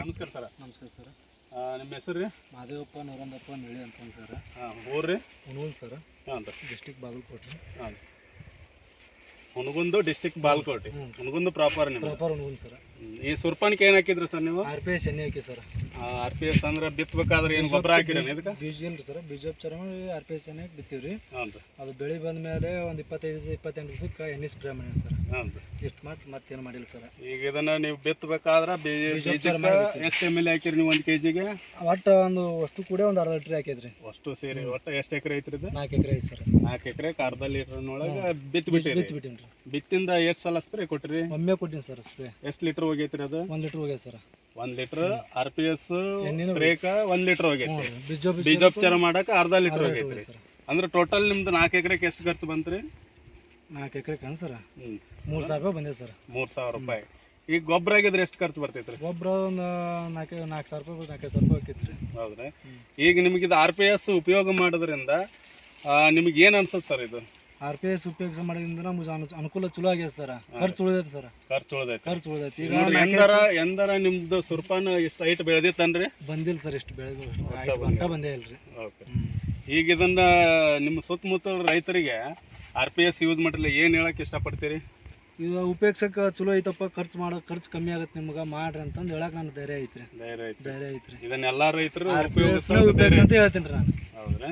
ನಮಸ್ಕಾರ ಸರ್. ನಮಸ್ಕಾರ ಸರ್. ನಿಮ್ಮ ಹೆಸರು ರೀ? ಮಾದೇವಪ್ಪ ನವರಂದಪ್ಪ ನಳ್ಳಿ ಅಂತ ಸರ್. ಹಾಂ ಊರ್ರಿ ಹುಣಗುಂದ್ ಸರ್. ಹಾಂ ರೀ ಡಿಸ್ಟಿಕ್ ಬಾಗಲಕೋಟೆ. ಹಾಂ ಹುನಗುಂದು ಡಿಸ್ಟಿಕ್ ಬಾಲ್ಕೋಟಿ ಹ್ಞೂ. ಹುನಗುಂದು ಪ್ರಾಪರ್ ನಿಮ್ಮ ಪ್ರಾಪರ್ ಹುಣಗುಂದ್ ಸರ್. ಈ ಸುರ್ಪಾನಿಕೆ ಏನು ಹಾಕಿದ್ರಿ ಸರ್ ನೀವು? ಆರ್ ಪಿ ಎಸ್ ಎಣ್ಣೆ ಹಾಕಿ ಸರ್. ಆರ್ ಪಿ ಎಸ್ ಅಂದ್ರೆ ಬಿತ್ತಬೇಕಾದ್ರೆ ಏನು ಗೊಬ್ಬರ ಹಾಕಿರಿ ಇದಕ್ಕೆ? ಬೀಜ ಇಲ್ರಿ ಸರ್? ಬೀಜೋಪಚಾರ ಮಾಡಿ ಆರ್ ಪಿ ಎಸ್ ಎಣ್ಣೆ ಬಿತ್ತೀವಿ ರೀ ಹಾಂ ರೀ. ಅದು ಬೆಳೆ ಬಂದ ಮೇಲೆ ಒಂದು ಇಪ್ಪತ್ತೈದು ದಿವಸ ಇಪ್ಪತ್ತೆಂಟು ದಿವಸಕ್ಕೆ ಎಣ್ಣೆ ಸ್ಪ್ರೇ ಮಾಡಿ ಸರ್. ಹಾಂ ರೀ. ಇಷ್ಟು ಮಾಡಿ ಮತ್ತೇನು ಮಾಡಿಲ್ಲ ಸರ್. ಈಗ ಇದನ್ನ ನೀವು ಬಿತ್ತಬೇಕಾದ್ರೆ ಎಷ್ಟು ಎಂ ಎಲ್ ಹಾಕಿರಿ ನೀವು ಒಂದು ಕೆ ಜಿಗೆ ಒಟ್ಟು ಒಂದು ಅಷ್ಟು ಕೂಡ ಒಂದು ಅರ್ಧ ಲೀಟರ್ ಹಾಕಿದ್ರಿ. ಅಷ್ಟು ಸೇರಿ ಒಟ್ಟು ಎಷ್ಟು ಎಕರೆ ಐತ್ರಿ ಇದು? ನಾಲ್ಕು ಎಕರೆ ಐತೆ ಸರ್. ನಾಲ್ಕು ಎಕರೆ ಅರ್ಧ ಲೀಟರ್ನೊಳಗೆ ಬಿತ್ತು ಬಿಟ್ಟಿರಿ ಬಿತ್ತು ಬಿಟ್ಟೀನಿ ರೀ ಬಿತ್ತಿಂದ ಎಷ್ಟು ಸಲ ಸ್ಪ್ರೇ ಕೊಟ್ರಿ? ಒಮ್ಮೆ ಕೊಟ್ಟಿನಿ ಸರ್ ಸ್ಪ್ರೇ ಎಷ್ಟು ಲೀಟರ್ ಹೋಗೈತ್ರಿ ಅದು? ಒಂದು ಲೀಟ್ರ್ ಹೋಗ್ಯದ ಸರ್. ಒಂದ್ ಲೀಟರ್ ಆರ್ ಪಿ ಎಸ್ ಎಣ್ಣೆನೂ ಒಂದ್ ಲೀಟರ್ ಹೋಗೈತಿ ಬೀಜೋಪಚಾರ ಮಾಡಕ್ ಅರ್ಧ ಲೀಟರ್ ಹೋಗೈತ್ರಿ. ಅಂದ್ರೆ ಟೋಟಲ್ ನಿಮ್ದು ನಾಲ್ಕು ಎಕರೆಗೆ ಎಷ್ಟು ಖರ್ಚು ಬಂತ್ರಿ? ನಾಲ್ಕು ಎಕರೆ ಕಣ್ ಸರ್. ಹ್ಮ್. ಮೂರು ಸಾವಿರ ರೂಪಾಯಿ ಬಂದಿದೆ ಸರ್. ಮೂರ್ ಸಾವಿರ ರೂಪಾಯಿ. ಈಗ ಗೊಬ್ಬರ ಆಗಿದ್ರೆ ಎಷ್ಟು ಖರ್ಚು ಬರ್ತೈತ್ರಿ? ಗೊಬ್ಬರ ಒಂದು ನಾಲ್ಕು ನಾಲ್ಕು ಸಾವಿರ ರೂಪಾಯಿ ನಾಲ್ಕೈದು ಸಾವಿರ ರೂಪಾಯಿ ಹೋಗ್ತೈತ್ರಿ. ಹೌದ್ರಿ. ಈಗ ನಿಮಗೆ ಇದು ಆರ್ ಪಿ ಎಸ್ ಉಪಯೋಗ ಮಾಡೋದ್ರಿಂದ ನಿಮಗೆ ಏನ್ ಅನ್ಸುತ್ತೆ ಸರ್ ಇದು? ಆರ್ ಪಿ ಎಸ್ ಉಪಯೋಗ ಮಾಡೋದ್ರಿಂದ ನಮ್ಗೆ ಅನು- ಅನುಕೂಲ ಚಲೋ ಆಗ್ಯದ ಸರ್ ಖರ್ಚು ಉಳಿದೈತೆ ಸರ್ ಖರ್ಚು ಉಳ್ದೈತಿ. ಖರ್ಚು ಉಳಿದೈತಿ. ಈಗ ನೋಡ್ರಿ, ಎಂದರ ಎಂದರ ನಿಮ್ದು ಸುರ್ಪಾನ ಎಷ್ಟು ಹೈಟ್ ಬೆಳೆದಿತ್ತನ್ರಿ ಬಂದಿಲ್ಲ ಸರ್ ಇಷ್ಟು ಬೆಳೆದು ಅಂತ ಬಂದೇ ಇಲ್ರಿ ಓಕೆ. ಈಗ ಇದನ್ನ ನಿಮ್ಮ ಸುತ್ತಮುತ್ತ ರೈತರಿಗೆ ಆರ್ ಪಿ ಎಸ್ ಯೂಸ್ ಮಾಡಿರಲ್ಲ ಏನು ಹೇಳಕ್ ಇಷ್ಟಪಡ್ತೀರಿ? ಇದು ಉಪಯೋಗಿಸಕ್ಕೆ ಚಲೋ ಐತಪ್ಪ ಖರ್ಚು ಮಾಡೋ ಖರ್ಚು ಕಮ್ಮಿ ಆಗತ್ತೆ ನಿಮ್ಗೆ ಮಾಡ್ರಿ ಅಂತಂದು ಹೇಳಕ್ ನನ್ನ ಧೈರ್ಯ ಐತ್ರಿ. ಧೈರ್ಯ ಐತ್ರಿ. ಧೈರ್ಯ ಐತ್ರಿ. ಇದನ್ನೆಲ್ಲ ರೈತರು ಉಪಯೋಗಿಸ್ತಾರೆ ಅಂತ ಹೇಳ್ತೀನಿ ನಾನು. ಹೌದ್ರಾ.